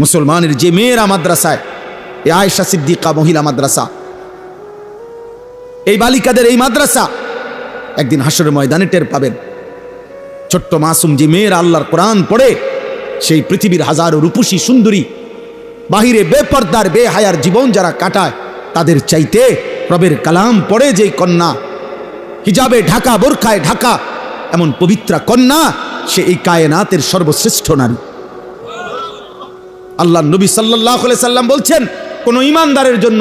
মুসলমানের যে মেয়েরা মাদ্রাসায়, এ আয়েশা সিদ্দিকা মহিলা মাদ্রাসা। এই বালিকাদের এই মাদ্রাসা একদিন হাসরের ময়দানে টের পাবেন। ছোট্ট মাসুম যে মেয়েরা আল্লাহর কোরআন পড়ে, সেই পৃথিবীর হাজারো রূপসী সুন্দরী, বাহিরে বেপর্দার, বেহায়ার জীবন যারা কাটায়, তাদের চাইতে রবের কালাম পড়ে যেই কন্যা। হিজাবে ঢাকা, বোরখায় ঢাকা, এমন পবিত্রা কন্যা, সে এই কায়নাতের সর্বশ্রেষ্ঠ নারী। আল্লাহ নবী সাল্লাহ সাল্লাম বলছেন, কোন ইমানদারের জন্য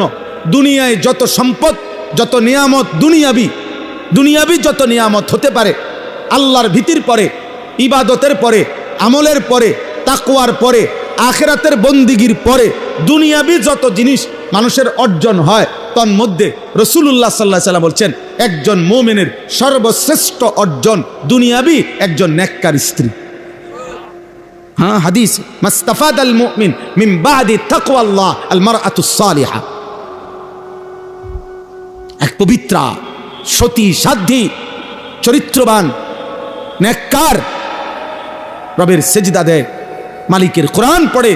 দুনিয়ায় যত সম্পদ, যত নিয়ামত দুনিয়াবি দুনিয়াবি যত নিয়ামত হতে পারে, আল্লাহর ভীতির পরে, ইবাদতের পরে, আমলের পরে তাকুয়ার পরে, আখেরাতের বন্দিগির পরে, দুনিয়াবি যত জিনিস মানুষের অর্জন হয়, তন্মধ্যে রসুল্লাহ সাল্লাহ সাল্লাম বলছেন, একজন মোমেনের সর্বশ্রেষ্ঠ অর্জন দুনিয়াবি একজন নেককার স্ত্রী। হ্যাঁ হাদিস, মাস্তাফাদ আল মুমিন মিন বাদি তাকওয়াল্লাহ আল মারআতুস সালিহা। এক পবিত্রা, সতী, সাধ্যী, চরিত্রবান, নেককার রবের সেজদা দেয়, মালিকের কোরআন পড়ে,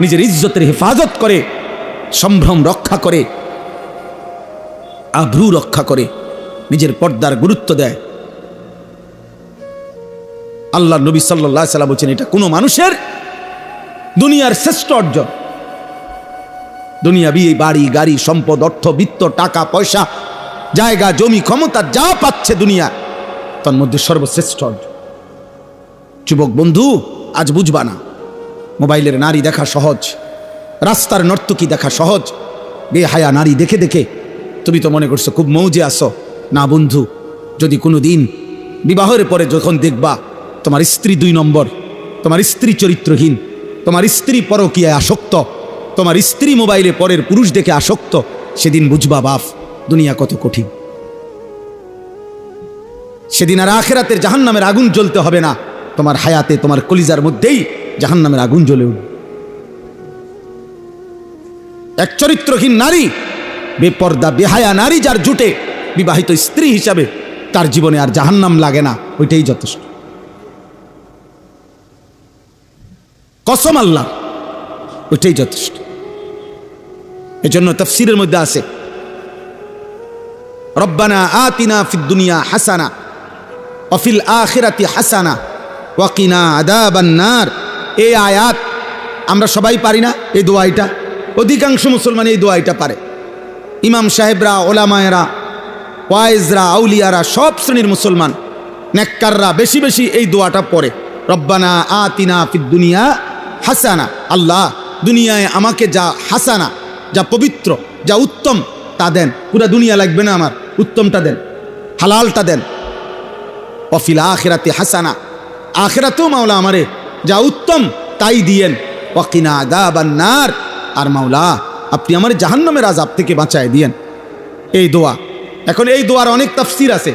নিজের ইজ্জতের হেফাজত করে, সম্ভ্রম রক্ষা করে আভ্রু রক্ষা করে, নিজের পর্দার গুরুত্ব দেয়। আল্লাহ নবী সাল্লাহ সাল্লাম বলছেন, এটা কোনো মানুষের দুনিয়ার শ্রেষ্ঠ অর্জন। দুনিয়া বিয়ে বাড়ি, গাড়ি, সম্পদ, অর্থ, বিত্ত, টাকা, পয়সা, জায়গা, জমি, ক্ষমতা যা পাচ্ছে দুনিয়া, তার মধ্যে সর্বশ্রেষ্ঠ অর্জন। যুবক বন্ধু, আজ বুঝবা না, মোবাইলের নারী দেখা সহজ, রাস্তার নর্তকী দেখা সহজ, বেহায়া নারী দেখে দেখে, তুমি তো মনে করছ খুব মৌজে আসো না বন্ধু, যদি কোনো দিন বিবাহের পরে যখন দেখবা তোমার স্ত্রী দুই নম্বর, তোমার স্ত্রী চরিত্রহীন, তোমার স্ত্রী পরকীয়ায় আসক্ত, তোমার স্ত্রী মোবাইলে পরের পুরুষ দেখে আসক্ত, সেদিন বুঝবা বাপ, দুনিয়া কত কঠিন। সেদিন আর আখেরাতের জাহান নামের আগুন জ্বলতে হবে না, তোমার হায়াতে, তোমার কলিজার মধ্যেই জাহান নামের আগুন জ্বলে উঠবে। এক চরিত্রহীন নারী, বেপর্দা, বেহায়া নারী যার জুটে বিবাহিত স্ত্রী হিসাবে তার জীবনে আর জাহান্নাম লাগে না, ওইটাই যথেষ্ট। কসম আল্লাহ, ওইটাই যথেষ্ট। এজন্য তফসিরের মধ্যে আছে, রব্বানা আতিনা ফিদ দুনিয়া হাসানা অফিল আখিরাতি হাসানা ওয়াকিনা আদাবান্নার এই আয়াত আমরা সবাই পারি না, এই দোয়াইটা অধিকাংশ মুসলমান এই দোয়াইটা পারে। ইমাম সাহেবরা, ওলামায়েরা, ওয়াইজরা, আউলিয়ারা, সব শ্রেণির মুসলমান, নেককাররা বেশি বেশি এই দোয়াটা পড়ে, রব্বানা আতিনা ফিদ দুনিয়া হাসানা। আল্লাহ দুনিয়ায় আমাকে যা হাসানা, যা পবিত্র, যা উত্তম তা দেন। পুরা দুনিয়া লাগবে না আমার, উত্তমটা দেন, হালালটা দেন। অফিল আখেরাতে হাসানা। আখেরাতেও মাওলা আমারে যা উত্তম তাই দিয়েন। ওয়াকিনা আদাবান্নার আর মাওলা, আপনি আমার জাহান্নামের আজাব থেকে বাঁচায় দিয়েন। এই দোয়া। এখন এই দোয়ার অনেক তাফসির আছে।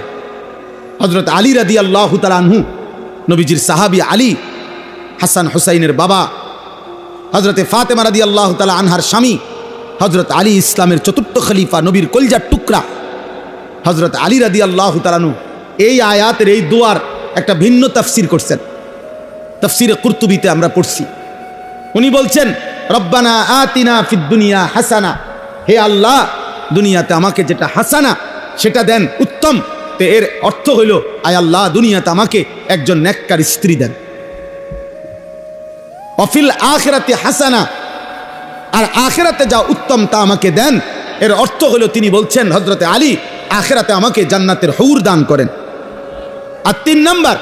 হজরত আলী রাদি আল্লাহ তালানহু নবীজির সাহাবি আলী হাসান হুসাইনের বাবা হজরতে ফাতেমা রাদি আল্লাহ তালা আনহার স্বামী হজরত আলী ইসলামের চতুর্থ খলিফা নবীর কলজার টুকরা। হজরত আলী রাদি আল্লাহ তালানু এই আয়াতের এই দোয়ার একটা ভিন্ন তফসির করছেন। তফসিরে কুর্তুবিতে আমরা পড়ছি। উনি বলছেন, রব্বানা আতিনা ফিদ দুনিয়া হাসানা। হে আল্লাহ, দুনিয়াতে আমাকে যেটা হাসানা, সেটা দেন উত্তম। তো এর অর্থ হইল, আয় আল্লাহ, দুনিয়াতে আমাকে একজন নেককার স্ত্রী দেন। অফিল আখেরাতে হাসানা। আর আখেরাতে যা উত্তম তা আমাকে দেন, এর অর্থ হলো তিনি বলছেন হজরতে আলী আখেরাতে আমাকে জান্নাতের হৌর দান করেন। আর তিন নম্বর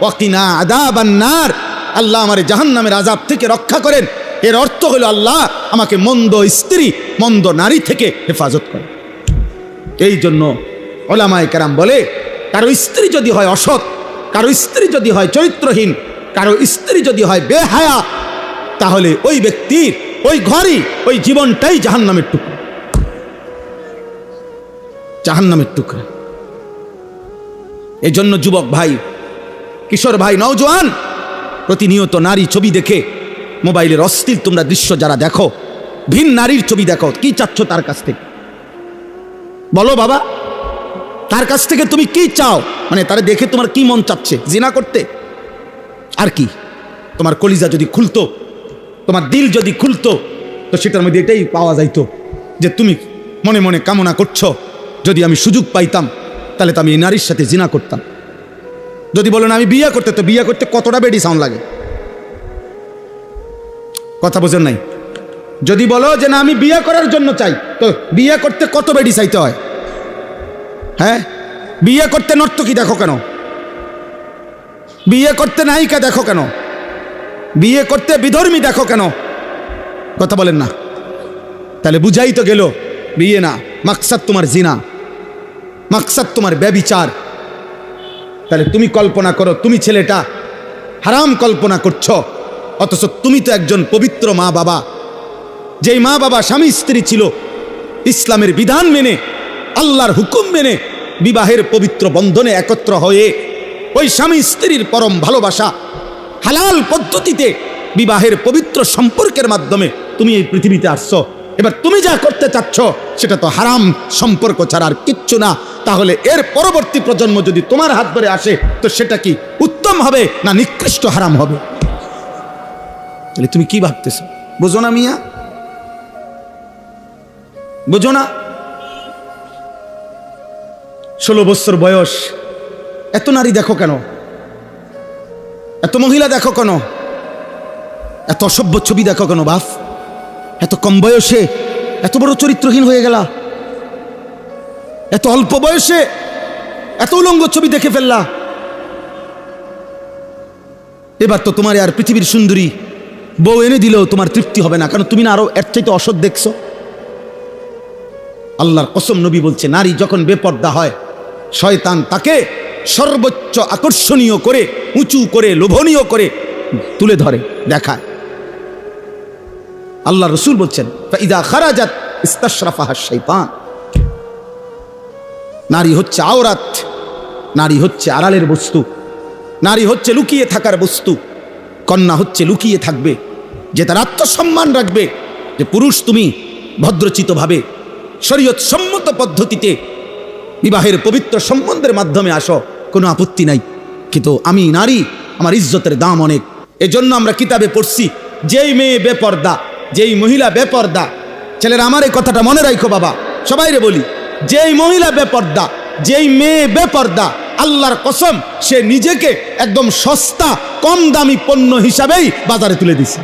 ওয়াকিনা আদাবান্নার আল্লাহ আমার জাহান নামের আজাব থেকে রক্ষা করেন। এর অর্থ হলো আল্লাহ আমাকে মন্দ স্ত্রী, মন্দ নারী থেকে হেফাজত করেন। এই জন্য ওলামায় কেরাম বলে, কারও স্ত্রী যদি হয় অসৎ, কারও স্ত্রী যদি হয় চরিত্রহীন কারও স্ত্রী যদি হয় বেহায়া, তাহলে ওই ব্যক্তির, ওই ঘরই, ওই জীবনটাই জাহান্নামের টুকরা। জাহান্নামের টুকরা। এই জন্য যুবক ভাই, কিশোর ভাই, নওজোয়ান, প্রতিনিয়ত নারী ছবি দেখে, মোবাইলের অস্থির তোমরা দৃশ্য যারা দেখো, ভিন নারীর ছবি দেখো, কি চাচ্ছ তার কাছ থেকে? বলো বাবা, তার কাছ থেকে তুমি কি চাও? মানে তারা দেখে তোমার কি মন চাচ্ছে? জিনা করতে? আর কি? তোমার কলিজা যদি খুলতো, তোমার দিল যদি খুলতো, তো সেটার মধ্যে এটাই পাওয়া যাইতো যে তুমি মনে মনে কামনা করছ, যদি আমি সুযোগ পাইতাম, তাহলে তো আমি এই নারীর সাথে জিনা করতাম। যদি বলেন আমি বিয়ে করতে, তো বিয়ে করতে কতটা বেডি সাউন্ড লাগে? কথা বোঝেন নাই? যদি বলো যে না, আমি বিয়ে করার জন্য চাই, তো বিয়ে করতে কত বেডি চাইতে হয়? হ্যাঁ? বিয়ে করতে নর্তকী দেখো কেন? বিয়ে করতে নায়িকা দেখো কেন? বিয়ে করতে বিধর্মী দেখো কেন? কথা বলেন না। তাহলে বুঝাই তো গেল, বিয়ে না, মাকসাদ তোমার জিনা। মাকসাদ তোমার ব্যবিচার। তাহলে তুমি কল্পনা করো, তুমি ছেলেটা হারাম কল্পনা করছ, অথচ তুমি তো একজন পবিত্র মা বাবা। যেই মা বাবা স্বামী স্ত্রী ছিল, ইসলামের বিধান মেনে, আল্লাহর হুকুম মেনে বিবাহের পবিত্র বন্ধনে একত্র হয়ে ওই স্বামী স্ত্রীর পরম ভালোবাসা হালাল পদ্ধতিতে বিবাহের পবিত্র সম্পর্কের মাধ্যমে তুমি এই পৃথিবীতে আসছো। এবার তুমি যা করতে চাচ্ছ, সেটা তো হারাম সম্পর্ক ছাড়া আর কিচ্ছু না। তাহলে এর পরবর্তী প্রজন্ম যদি তোমার হাত ধরে আসে, তো সেটা কি উত্তম হবে না নিকৃষ্ট হারাম হবে? তাহলে তুমি কি ভাবতেছ? বুঝো না মিয়া। বোঝো না। ষোলো বছর বয়স এত নারী দেখো কেন? এত মহিলা দেখো কেন? এত অসভ্য ছবি দেখো কেন, বাফ? এত কম বয়সে এত বড় চরিত্রহীন হয়ে গেলা। এত অল্প বয়সে এত উলঙ্গ ছবি দেখে ফেললা। এবার তো তোমার আর পৃথিবীর সুন্দরী বউ এনে দিলেও তোমার তৃপ্তি হবে না, কারণ তুমি না আরও এর চাইতে অসৎ দেখছ। আল্লাহর কসম নবী বলছে, নারী যখন বেপর্দা হয়, শয়তান তাকে সর্বোচ্চ আকর্ষণীয় করে, উঁচু করে, লোভনীয় করে তুলে ধরে, দেখায়। আল্লাহ রসুল বলছেন ইদা খারাজাত ইস্তাশরাফাহা নারী হচ্ছে আওরাত, নারী হচ্ছে আড়ালের বস্তু, নারী হচ্ছে লুকিয়ে থাকার বস্তু, কন্যা হচ্ছে লুকিয়ে থাকবে, যে তার আত্মসম্মান রাখবে, যে পুরুষ তুমি ভদ্রচিতভাবে শরীয়ত সম্মত পদ্ধতিতে বিবাহের পবিত্র সম্বন্ধের মাধ্যমে আসো কোনো আপত্তি নাই। কিন্তু আমি নারী, আমার ইজ্জতের দাম অনেক। এজন্য আমরা কিতাবে পড়ছি, যেই মেয়ে বেপর্দা, যেই মহিলা বেপর্দা। ছেলেরা, আমার এই কথাটা মনে রাখো বাবা। সবাই রে বলি, যেই মহিলা বেপর্দা, যেই মেয়ে বেপর্দা, আল্লাহর কসম, সে নিজেকে একদম সস্তা, কম দামি পণ্য হিসাবেই বাজারে তুলে দিছে।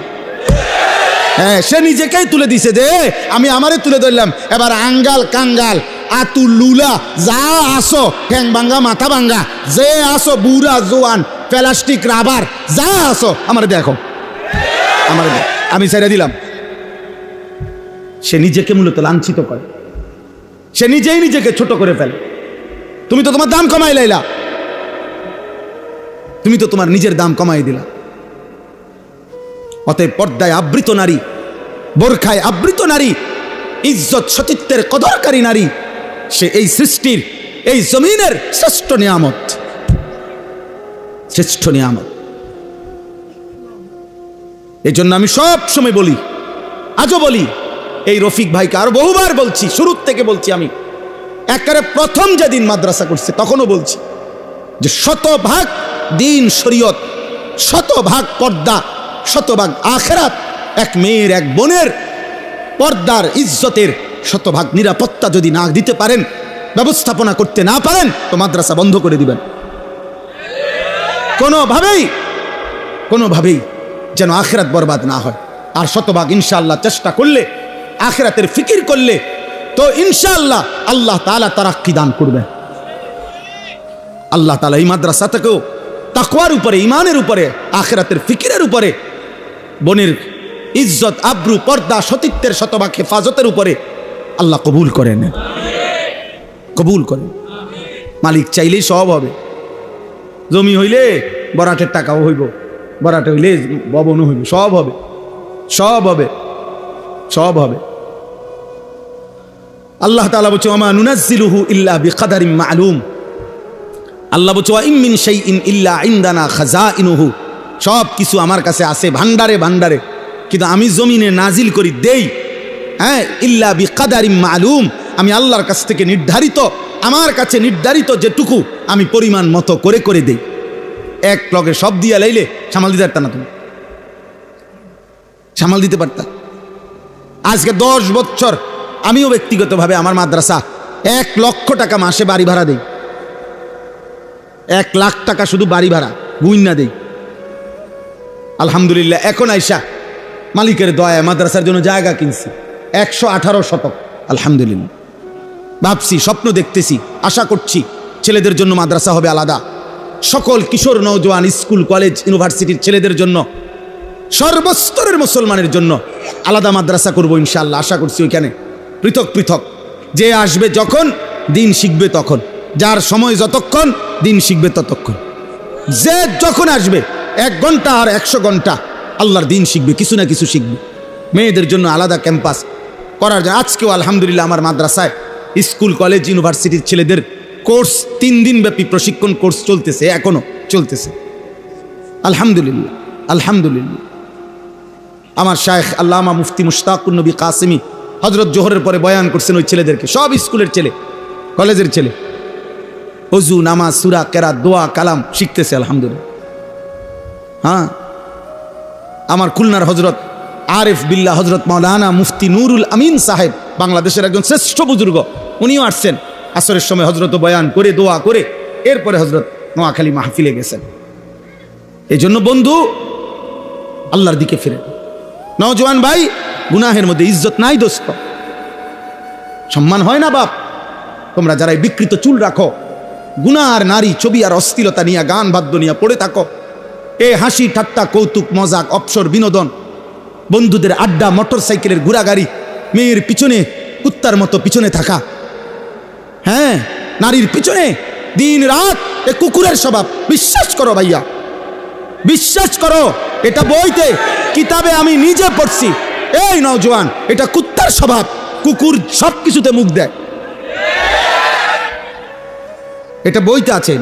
হ্যাঁ সে নিজেকেই তুলে দিছে যে, আমি আমারে তুলে ধরলাম। এবার আঙ্গাল কাঙ্গাল আতু লুলা, যা আসো ঠ্যাং ভাঙ্গা মাথা ভাঙ্গা যে আসো বুড়া, জোয়ান, প্লাস্টিক, রাবার, যা আসো আমার দেখো। আমার আমি ছেড়ে দিলাম। সে নিজেকে মূলত লাঞ্ছিত করে। সে নিজেই নিজেকে ছোট করে ফেলে। তুমি তো তোমার দাম কমাই লাইলা। তুমি তো তোমার নিজের দাম কমাই দিলা। অতএব পর্দায় আবৃত নারী, বোরখায় আবৃত নারী, ইজ্জত সতীত্বের কদরকারী নারী সে এই সৃষ্টির, এই জমিনের শ্রেষ্ঠ নিয়ামত। শ্রেষ্ঠ নিয়ামত। এই জন্য আমি সব সময় বলি, আজও বলি, এই রফিক ভাইকে আরও বহুবার বলছি, শুরুর থেকে বলছি আমি, একেবারে প্রথম যেদিন মাদ্রাসা করছে, তখনও বলছি যে শতভাগ দিন শরীয়ত, শতভাগ পর্দা, শতভাগ আখেরাত, এক মেয়ের, এক বোনের পর্দার ইজ্জতের শতভাগ নিরাপত্তা যদি না দিতে পারেন, ব্যবস্থাপনা করতে না পারেন, তো মাদ্রাসা বন্ধ করে দিবেন। কোনোভাবেই কোনোভাবেই যেন আখেরাত বরবাদ না হয়। আর শতভাগ ইনশাআল্লাহ চেষ্টা করলে, আখেরাতের ফিকির করলে, তো ইনশাআল্লাহ আল্লাহ তালা তারাক্কি দান করবেন। আল্লাহ তালা এই মাদ্রাসা থেকেও তাকওয়ার উপরে ইমানের উপরে, আখেরাতের ফিকিরের উপরে, বনের ইজ্জত, আব্রু, পর্দা, সতীত্বের শতভাগ হেফাজতের উপরে আল্লাহ কবুল করেন। কবুল করেন। মালিক চাইলেই সব হবে। জমি হইলে বরাটের টাকাও হইব। বরাটে হইলে ভবনও হইব। সব হবে। সব হবে। সব হবে। আল্লাহ তালা বলছে আমা নুনাজিলুহু ইল্লা বিকাদারিম মালুম। আল্লাহ বলছে ইমিন সেই ইন ইল্লা ইন্দানা খাজা ইনুহু সব কিছু আমার কাছে আছে ভান্ডারে ভান্ডারে কিন্তু আমি জমিনে নাজিল করি দেই হ্যাঁ ইল্লা বিকাদারিম মালুম। আমি আল্লাহর কাছ থেকে নির্ধারিত, আমার কাছে নির্ধারিত যেটুকু আমি পরিমাণ মতো করে করে দেই। এক লগে সব দিয়া লাইলে সামাল দিতে পারত না তুমি। সামাল দিতে পারতাম আজকে দশ বছর আমিও ব্যক্তিগতভাবে আমার মাদ্রাসা এক লক্ষ টাকা মাসে বাড়ি ভাড়া দেই। এক লাখ টাকা শুধু বাড়ি ভাড়া গুইনা দেই। আলহামদুলিল্লাহ, এখন আইসা মালিকের দয়া মাদ্রাসার জন্য জায়গা কিনছি। একশো আঠারো শতক। আলহামদুলিল্লাহ। ভাবছি, স্বপ্ন দেখতেছি, আশা করছি ছেলেদের জন্য মাদ্রাসা হবে আলাদা। সকল কিশোর নৌজওয়ান স্কুল, কলেজ, ইউনিভার্সিটির ছেলেদের জন্য, সর্বস্তরের মুসলমানের জন্য আলাদা মাদ্রাসা করব ইনশাল্লাহ আশা করছি ওইখানে পৃথক পৃথক। যে আসবে যখন, দিন শিখবে তখন। যার সময় যতক্ষণ, দিন শিখবে ততক্ষণ। যে যখন আসবে, এক ঘণ্টা আর একশো ঘণ্টা আল্লাহর দিন শিখবে, কিছু না কিছু শিখবে। মেয়েদের জন্য আলাদা ক্যাম্পাস করার জন্য। আজকেও আলহামদুলিল্লাহ আমার মাদ্রাসায় স্কুল, কলেজ, ইউনিভার্সিটির ছেলেদের কোর্স, তিন দিন ব্যাপী প্রশিক্ষণ কোর্স চলতেছে, এখনও চলতেছে। আলহামদুলিল্লাহ আলহামদুলিল্লাহ। আমার শায়েখ আল্লামা মুফতি মুশতাকুর নবী কাসেমি হজরত জোহরের পরে বয়ান করছেন ওই ছেলেদেরকে। সব স্কুলের ছেলে, কলেজের ছেলে। অজু, নামাজ, সুরা কেরা দোয়া, কালাম শিখতেছে, আলহামদুলিল্লাহ। হ্যাঁ? আমার খুলনার হজরত আরেফ বিল্লা হজরত মাওলানা মুফতি নুরুল আমিন সাহেব, বাংলাদেশের একজন শ্রেষ্ঠ বুজুর্গ। উনিও আসছেন। আসরের সময় হজরত বয়ান করে, দোয়া করে, এরপরে হজরত নোয়াখালী মাহফিলে গেছেন। এই জন্য বন্ধু, আল্লাহর দিকে ফিরে। নওজোয়ান ভাই, গুনাহের মধ্যে ইজ্জত নাই দোস্ত। সম্মান হয় না বাপ। তোমরা যারা বিকৃত চুল রাখো গুনা আর নারী ছবি আর অস্থিরতা নিয়ে গান বাদ্য নিয়ে পড়ে থাকো, এ হাসি, ঠাট্টা, কৌতুক, মজাক অপসর বিনোদন বন্ধুদের আড্ডা মোটর সাইকেলের ঘোরাগাড়ি মেয়ের পিছনে, কুত্তার মতো পিছনে থাকা। হ্যাঁ নারীর পিছনে দিন রাত এ কুকুরের স্বভাব। বিশ্বাস করো ভাইয়া, বিশ্বাস করো, এটা বইতে, কিতাবে আমি নিজে পড়ছি। এই নওজোয়ান এটা কুত্তার স্বভাব, কুকুর সব কিছুতে মুখ দেয়। এটা বইতে আছেন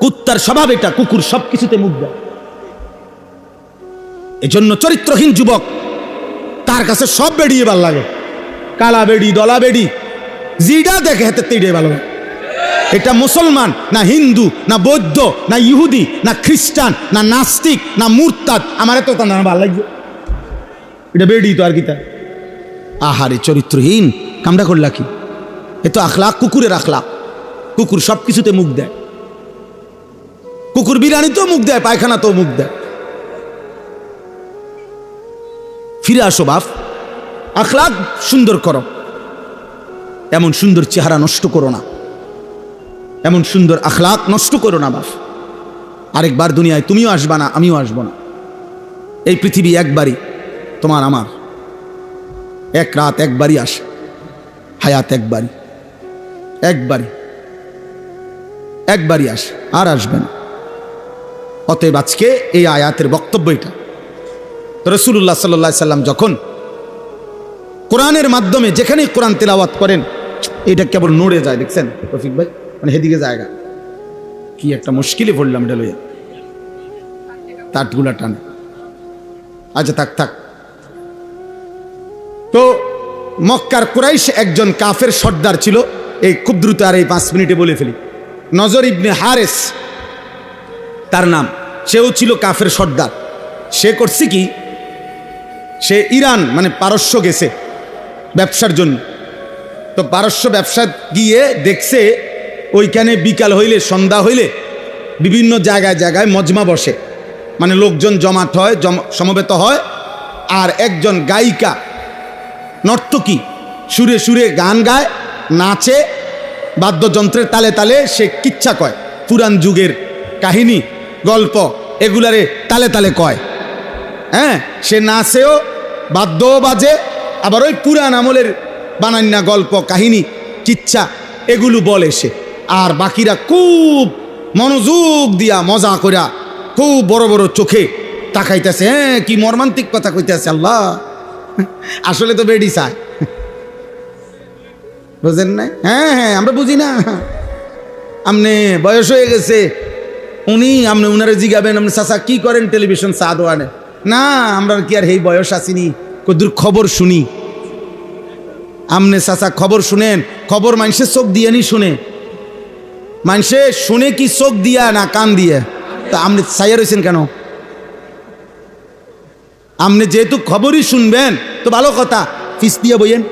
কুত্তার স্বভাব এটা, কুকুর সব কিছুতে মুখ দেয়। এজন্য চরিত্রহীন যুবক। তার কাছে সব বেড়িয়ে ভালো লাগে। কালা বেড়ি, দলা বেড়ি, জিডা দেখে হাতে তেড়ে ভালো লাগে। এটা মুসলমান, না হিন্দু, না বৌদ্ধ, না ইহুদি, না খ্রিস্টান, না নাস্তিক, না মুরতাদ, আমার এত না ভালো লাগবে। এটা বেড়ি তো আর কি তার। আহারে, চরিত্রহীন, কামড়া করলা কি? এ তো আখলাক, কুকুরের আখলাক। কুকুর সব কিছুতে মুখ দেয়। কুকুর বিরিয়ানিতেও মুখ দেয়, পায়খানাতেও মুখ দেয়। ফিরে আসো বাপ। আখলাক সুন্দর করো। এমন সুন্দর চেহারা নষ্ট করো না। এমন সুন্দর আখলাক নষ্ট করো না বাপ। আরেকবার দুনিয়ায় তুমিও আসবা না, আমিও আসব না। এই পৃথিবী একবারই তোমার আমার। এক রাত একবারই আসে, হায়াত একবারই। একবারই। একবারই আসে, আর আসবে না। অতএব আজকে এই আয়াতের বক্তব্য এটা। রসুল্লাহ সাল্লা সাল্লাম যখন কোরআনের মাধ্যমে যেখানেই কোরআন তেলাওয়াত করেন, এটা কেবল নড়ে যায়, দেখছেন? রফিক ভাই মানে হেদিকে জায়গা কি একটা মুশকিলে পড়লাম এটা লইয়া। তাটগুলা টানে। আচ্ছা থাক থাক। তো মক্কার কুরাইশ একজন কাফের সর্দার ছিল, এই খুব দ্রুত আর এই পাঁচ মিনিটে বলে ফেলি। নজর ইবনে হারেস, তার নাম। সেও ছিল কাফের সর্দার। সে করছে কি? সে ইরান মানে পারস্য গেছে ব্যবসার জন্য। তো পারস্য ব্যবসা গিয়ে দেখছে ওইখানে বিকাল হইলে, সন্ধ্যা হইলে বিভিন্ন জায়গায় জায়গায় মজমা বসে। মানে লোকজন জমাট হয় সমবেত হয়। আর একজন গায়িকা, নর্তকী সুরে সুরে গান গায়, নাচে, বাদ্যযন্ত্রের তালে তালে সে কিচ্ছা কয়। পুরান যুগের কাহিনী, গল্প এগুলারে তালে তালে কয়। হ্যাঁ সে নাচেও বাদ্যও বাজে, আবার ওই পুরান আমলের বানান্না গল্প, কাহিনী, কিচ্ছা, এগুলো বলে সে। আর বাকিরা খুব মনোযোগ দিয়া মজা কইরা খুব বড় বড় চোখে তাকাইতেছে। হ্যাঁ কি মর্মান্তিক কথা কইতেছে আল্লাহ। আসলে তো বেডি চায়। বুঝেন না হ্যাঁ হ্যাঁ আমরা বুঝি না। আমনে বয়স হয়ে গেছে। উনি আপনি উনারে জিগাবেন আপনি চাচা কি করেন টেলিভিশন সাদ ওয়ানে না, আমরা কি আর এই বয়স আসিনি কদুর খবর শুনি। আমনে চাচা খবর শুনেন, খবর মানুষের চোখ দিয়ে নি শুনে। মানুষে শুনে কি চোখ দিয়া না কান দিয়ে? তা আপনি চাইয়া রয়েছেন কেন? আপনি যেহেতু খবরই শুনবেন, তো ভালো কথা, ফিস দিয়ে বইয়েন।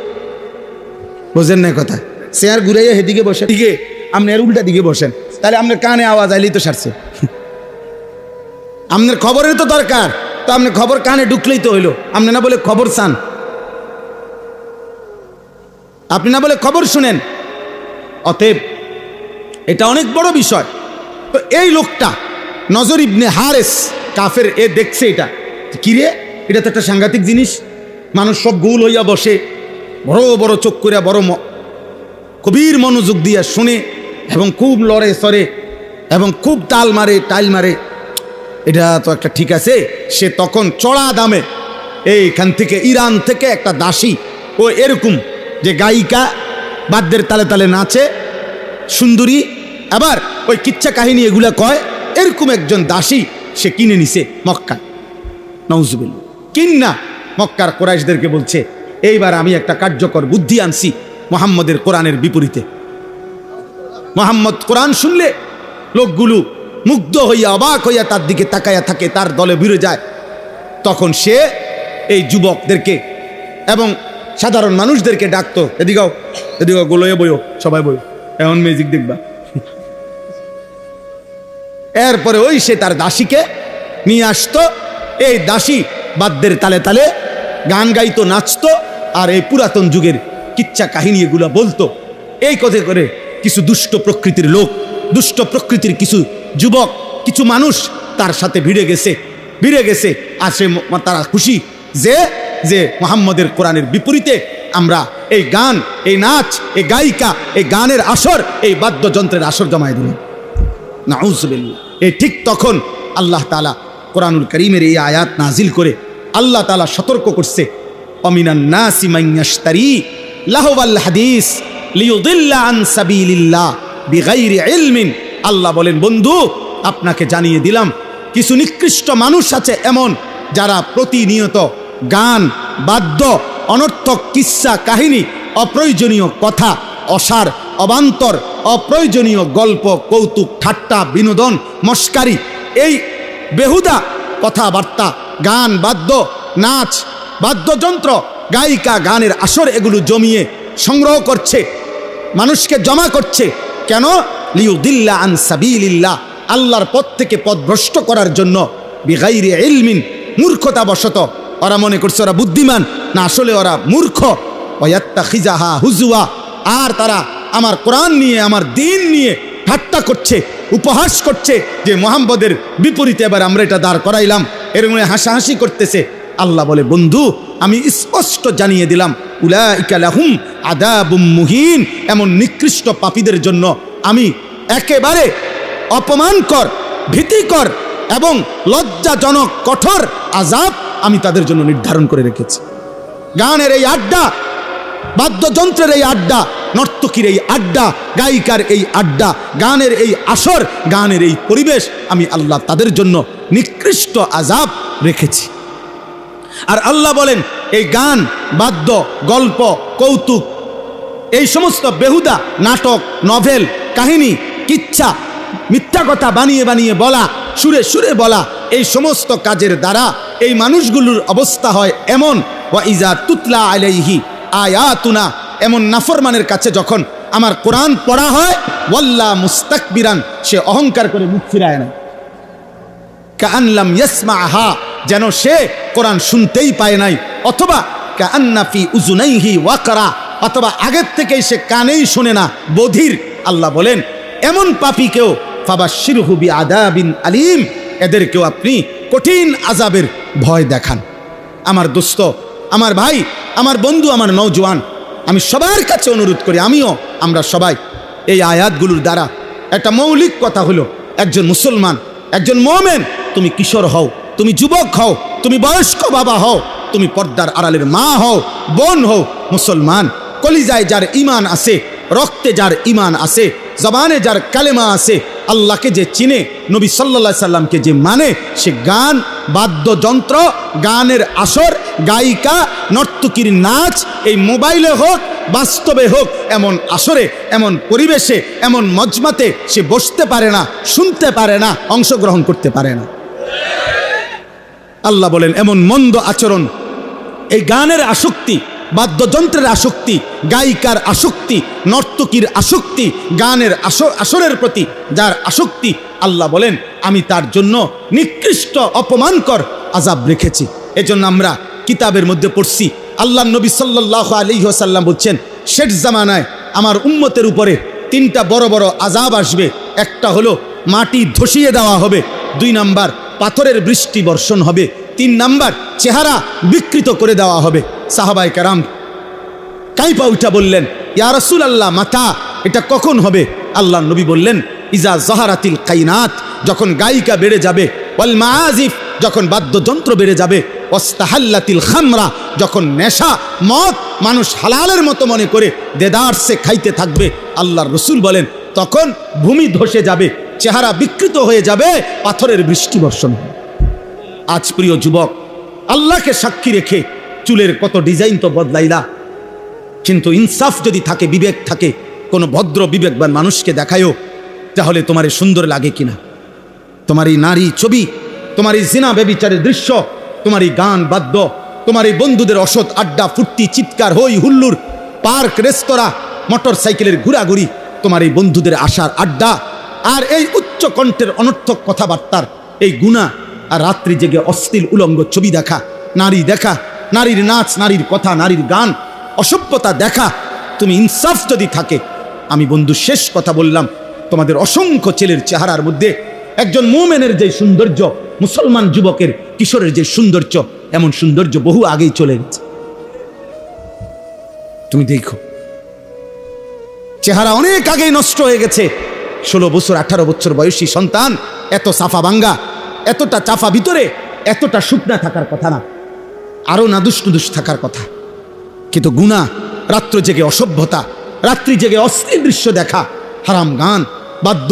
বোঝেন না কথা। চেয়ার ঘুরাইয়া হেদিকে বসেন। দিকে আপনি এর উল্টা দিকে বসেন। তাহলে আপনার কানে আওয়াজ আইলেই তো সারছে। আপনার খবরের তো দরকার। তো আপনি খবর কানে ঢুকলেই তো হইল। আপনি না বলে খবর চান। আপনি না বলে খবর শুনেন। অতএব, এটা অনেক বড় বিষয়। তো এই লোকটা, নজর ইবনে হারেস, কাফের, এ দেখছে এটা। কিরে এটা তো একটা সাংঘাতিক জিনিস। মানুষ সব গুল হইয়া বসে, বড় বড় চোখ করিয়া, বড় কবির মনোযোগ দিয়া শুনে এবং খুব লড়ে সরে এবং খুব তাল মারে, টাইল মারে। এটা তো একটা ঠিক আছে, সে তখন চড়া দামে এইখান থেকে ইরান থেকে একটা দাসী, ও এরকম যে গায়িকা, বাদ্যের তালে তালে নাচে, সুন্দরী, আবার ওই কিচ্ছা কাহিনী এগুলা কয়, এরকম একজন দাসী সে কিনে নিছে মক্কা নৌজুবিল কিন্না মক্কার কোরাইশদেরকে বলছে, এইবার আমি একটা কার্যকর বুদ্ধি আনছি মোহাম্মদের কোরআনের বিপরীতে। মোহাম্মদ কোরআন শুনলে লোকগুলো মুগ্ধ হইয়া অবাক হইয়া তার দিকে তাকাইয়া থাকে, তার দলে ভিড়ে যায়। তখন সে এই যুবকদেরকে এবং সাধারণ মানুষদেরকে ডাকতো এদিকেও এদিকেও গোলয়ে বইও, সবাই বইও এমন মিউজিক দেখবা। এরপরে ওই সে তার দাসীকে নিয়ে আসতো, এই দাসী বাদ্যের তালে তালে গান গাইতো, নাচতো, আর এই পুরাতন যুগের কিচ্ছা কাহিনী এগুলো বলতো। এই কথা করে কিছু দুষ্ট প্রকৃতির লোক, দুষ্ট প্রকৃতির কিছু যুবক, কিছু মানুষ তার সাথে ভিড়ে গেছে ভিড়ে গেছে। আর সে তারা খুশি যে যে মোহাম্মদের কোরআনের বিপরীতে আমরা এই গান, এই নাচ, এই গায়িকা, এই গানের আসর, এই বাদ্যযন্ত্রের আসর জমায় দিলাম। নাউজবিল্লা এই ঠিক তখন আল্লাহ তালা কোরআনুল করিমের এই আয়াত নাজিল করে আল্লাহ তালা সতর্ক করছে, অমিনান নাসি মাইয়াশতারি লাহওয়াল হাদিস সাবিলিল্লাহ আল্লাহ বলেন, বন্ধু, আপনাকে জানিয়ে দিলাম, কিছু নিকৃষ্ট মানুষ আছে এমন যারা প্রতিনিয়ত গান, বাদ্য, অনর্থক কিস্সা কাহিনী, অপ্রয়োজনীয় কথা, অসার, অবান্তর, অপ্রয়োজনীয় গল্প, কৌতুক, ঠাট্টা, বিনোদন, মস্কারি, এই বেহুদা কথাবার্তা, গান, বাদ্য, নাচ, বাদ্যযন্ত্র, গায়িকা, গানের আসর এগুলো জমিয়ে সংগ্রহ করছে, মানুষকে জমা করছে। কেন? লিউদিল্লা আন সাবিলিল্লাহ, আল্লাহর পথ থেকে পথভ্রষ্ট করার জন্য বিগাইরে ইলমিন মূর্খতা বশত ওরা মনে করছে ওরা বুদ্ধিমান, না আসলে ওরা মূর্খ। ওয়াত্তা খিজাহা হুজুয়া, আর তারা আমার কোরআন নিয়ে, আমার দিন নিয়ে ঠাট্টা করছে, উপহাস করছে যে মোহাম্মদের বিপরীতে এবার আমরা এটা দাঁড় করাইলাম। এরকম হাসাহাসি করতেছে। আল্লাহ বলে, বন্ধু, আমি স্পষ্ট জানিয়ে দিলাম উলা ইকালাহুম আদাবুম মুহিন। এমন নিকৃষ্ট পাপীদের জন্য আমি একেবারে অপমানকর, ভীতিকর এবং লজ্জাজনক, কঠোর আজাব আমি তাদের জন্য নির্ধারণ করে রেখেছি। গানের এই আড্ডা, বাদ্যযন্ত্রের এই আড্ডা, নর্তকীর এই আড্ডা, গায়িকার এই আড্ডা, গানের এই আসর, গানের এই পরিবেশ আমি আল্লাহ তাদের জন্য নিকৃষ্ট আজাব রেখেছি। আর আল্লাহ বলেন, এই গান, বাদ্য, গল্প, কৌতুক, এই সমস্ত বেহুদা নাটক, নভেল কাহিনী, কিচ্ছা, মিথ্যা কথা বানিয়ে বানিয়ে বলা, সুরে সুরে বলা, এই সমস্ত কাজের দ্বারা এই মানুষগুলোর অবস্থা হয় এমন। ওয়া ইজা তুতলা আলাইহি আয়াতুনা, এমন নাফরমানের কাছে যখন আমার কোরআন পড়া হয়, ওয়াল্লা মুস্তাকবিরান, সে অহংকার করে মুখ ফিরায় না। কানলাম কাআনলাম ইয়াসমাহা যেন সে কোরআন শুনতেই পায় নাই, অথবা কাআন্নাফি উজুনাইহি ওয়াকরা, অথবা আগের থেকেই সে কানেই শোনে না, বধির। আল্লাহ বলেন, এমন পাপীকেও ফাবাশির হুবি আদাবিন আলিম, এদেরকেও আপনি কঠিন আজাবের ভয় দেখান। আমার দোস্ত, আমার ভাই, আমার বন্ধু, আমার নৌজওয়ান আমি সবার কাছে অনুরোধ করি, আমিও, আমরা সবাই, এই আয়াতগুলোর দ্বারা একটা মৌলিক কথা হলো, একজন মুসলমান, একজন মোমেন, তুমি কিশোর হও, তুমি যুবক হও, তুমি বয়স্ক বাবা হও, তুমি পর্দার আড়ালের মা হও, বোন হও, মুসলমান, কলিজায় যার ইমান আছে রক্তে যার ইমান আছে, জবানে যার কালেমা আছে, আল্লাহকে যে চিনে, নবী সাল্লা সাল্লামকে যে মানে সে গান, বাদ্যযন্ত্র, গানের আসর, গায়িকা, নর্তকীর নাচ, এই মোবাইলে হোক, বাস্তবে হোক, এমন আসরে, এমন পরিবেশে, এমন মজমাতে সে বসতে পারে না, শুনতে পারে না, অংশগ্রহণ করতে পারে না। আল্লাহ বলেন, এমন মন্দ আচরণ, এই গানের আসক্তি বাদ্যযন্ত্রের আসক্তি, গায়িকার আসক্তি, নর্তকীর আসক্তি, গানের আস- আসরের প্রতি যার আসক্তি, আল্লাহ বলেন, আমি তার জন্য নিকৃষ্ট অপমানকর আজাব রেখেছি। এজন্য আমরা কিতাবের মধ্যে পড়ছি আল্লাহ নবী সাল্লাহ আলী সাল্লাম বলছেন, শেষ জামানায় আমার উম্মতের উপরে তিনটা বড় বড় আজাব আসবে। একটা হলো মাটি ধসিয়ে দেওয়া হবে, দুই নাম্বার পাথরের বৃষ্টি বর্ষণ হবে, তিন নাম্বার চেহারা বিকৃত করে দেওয়া হবে। সাহাবাই কারাম কাইপা উঠা বললেন, ইয়া রসুল আল্লাহ মাতা, এটা কখন হবে? আল্লাহ নবী বললেন, ইজা জাহারাতিল কাইনাত, যখন গায়িকা বেড়ে যাবে, ওয়াল মাআজিফ যখন বাদ্যযন্ত্র বেড়ে যাবে ওস্তাহাল্লাতিল খামরা, যখন নেশা, মদ, মানুষ হালালের মতো মনে করে দেদারসে খাইতে থাকবে, আল্লাহর রসুল বলেন, তখন ভূমি ধসে যাবে, চেহারা বিকৃত হয়ে যাবে, পাথরের বৃষ্টি বর্ষণ আজ প্রিয় যুবক, আল্লাহকে সাক্ষী রেখে চুলের কত ডিজাইন তো বদলাইলা। কিন্তু ইনসাফ যদি থাকে, বিবেক থাকে, কোনো ভদ্র বিবেকবান মানুষকে দেখায়ও, তাহলে তোমার সুন্দর লাগে কিনা? তোমার এই নারী ছবি, তোমার এই জিনা বেবিচারের দৃশ্য, তোমার এই গান বাদ্য, তোমার এই বন্ধুদের অসৎ আড্ডা, ফুর্তি, চিৎকার, হই হুল্লুর, পার্ক, রেস্তোরাঁ মোটর সাইকেলের ঘোরাঘুরি, তোমার এই বন্ধুদের আশার আড্ডা, আর এই উচ্চ কণ্ঠের অনর্থক কথাবার্তার এই গুণা, আর রাত্রি জেগে অশ্লীল উলঙ্গ ছবি দেখা, নারী দেখা নারীর নাচ, নারীর কথা, নারীর গান, অসভ্যতা দেখা, তুমি ইনসাফ যদি থাকে, আমি বন্ধু শেষ কথা বললাম, তোমাদের অসংখ্য ছেলের চেহারার মধ্যে একজন মোমেনের যে সৌন্দর্য, মুসলমান যুবকের কিশোরের যে সৌন্দর্য, এমন সৌন্দর্য বহু আগেই চলে গেছে তুমি দেখো, চেহারা অনেক আগেই নষ্ট হয়ে গেছে। ষোলো বছর, আঠারো বছর বয়সী সন্তান, এত সাফা ভাঙ্গা এতটা চাফা ভিতরে, এতটা শুকনা থাকার কথা না। আরও নাদুস নুদুস থাকার কথা। কিন্তু গুণা, রাত্র জেগে অসভ্যতা, রাত্রি জেগে অশ্লীল দৃশ্য দেখা, হারাম গান, বাদ্য,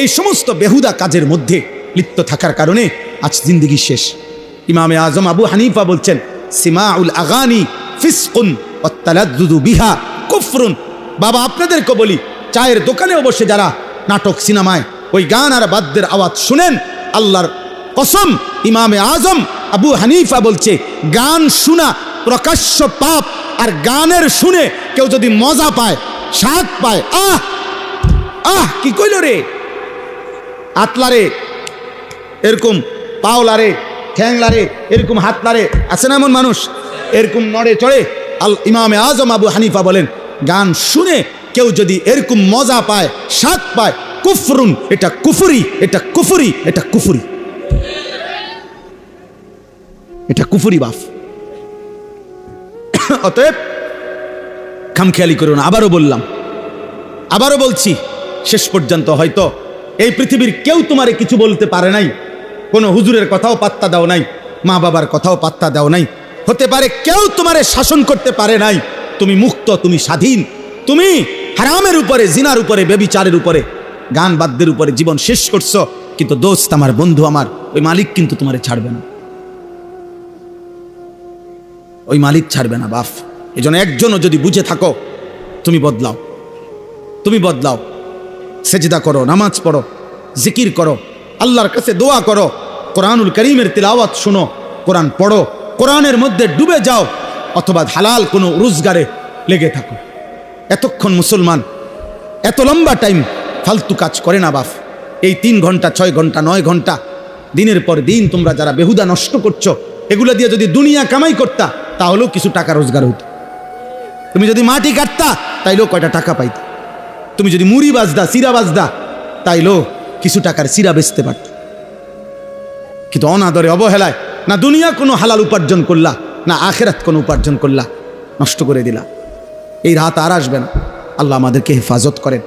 এই সমস্ত বেহুদা কাজের মধ্যে লিপ্ত থাকার কারণে আজ জিন্দগি শেষ। ইমামে আজম আবু হানিফা বলছেন, সিমাউল আগানি ফিসকুন বিহা কুফরুন। বাবা, আপনাদেরকে বলি, চায়ের দোকানেও বসে যারা নাটক সিনেমায় ওই গান আর বাদ্যের আওয়াজ শুনেন, আল্লাহর কসম, ইমামে আজম আবু হানিফা বলছে, গান শোনা প্রকাশ্য পাপ, আর গানের শুনে কেউ যদি মজা পায় স্বাদ পায়, আহ আহ, কি কইল রে? আতলারে, এরকম পাওলারে, ঠ্যাংলারে, এরকম হাতলারে, আছে না এমন মানুষ? এরকম নড়ে চড়ে আল ইমামে আজম আবু হানিফা বলেন, গান শুনে কেউ যদি এরকম মজা পায় স্বাদ পায়, কুফরুন, এটা কুফুরি এটা কুফুরি এটা কুফুরি। এটা কুফুরি বাফ। অতএব খামখেয়ালি করো না। আবারও বললাম, আবারও বলছি, শেষ পর্যন্ত হয়তো এই পৃথিবীর কেউ তোমারে কিছু বলতে পারে নাই, কোনো হুজুরের কথাও পাত্তা দাও নাই, মা বাবার কথাও পাত্তা দাও নাই। হতে পারে কেউ তোমারে শাসন করতে পারে নাই, তুমি মুক্ত, তুমি স্বাধীন, তুমি হারামের উপরে, জিনার উপরে, বেবিচারের উপরে, গান বাদ্যের উপরে জীবন শেষ করছ, কিন্তু দোস্ত আমার, বন্ধু আমার, ওই মালিক কিন্তু তোমারে ছাড়বে না। ওই মালিক ছাড়বে না, বাফ। এই জন্য একজনও যদি বুঝে থাকো, তুমি বদলাও। তুমি বদলাও। সেজদা করো, নামাজ পড়ো, জিকির করো, আল্লাহর কাছে দোয়া করো, কোরআনুল করিমের তিলাওয়াত শুনো, কোরআন পড়ো, কোরআনের মধ্যে ডুবে যাও, অথবা হালাল কোনো রোজগারে লেগে থাকো। এতক্ষণ মুসলমান, এত লম্বা টাইম ফালতু কাজ করে না, বাফ। এই তিন ঘণ্টা, ছয় ঘণ্টা, নয় ঘণ্টা, দিনের পর দিন তোমরা যারা বেহুদা নষ্ট করছ, এগুলো দিয়ে যদি দুনিয়া কামাই করতা তাহলেও কিছু টাকা রোজগার হতো। তুমি যদি মাটি কাটতা, তাইলেও কয়টা টাকা পাইতা। তুমি যদি মুড়ি বাজদা, সিরা বাজদা, তাইলেও কিছু টাকার সিরা বেচতে পারত। কিন্তু অনাদরে অবহেলায় না দুনিয়া কোনো হালাল উপার্জন করলা, না আখেরাত কোনো উপার্জন করলা, নষ্ট করে দিলা। এই রাত আর আসবে না। আল্লাহ আমাদেরকে হেফাজত করেন।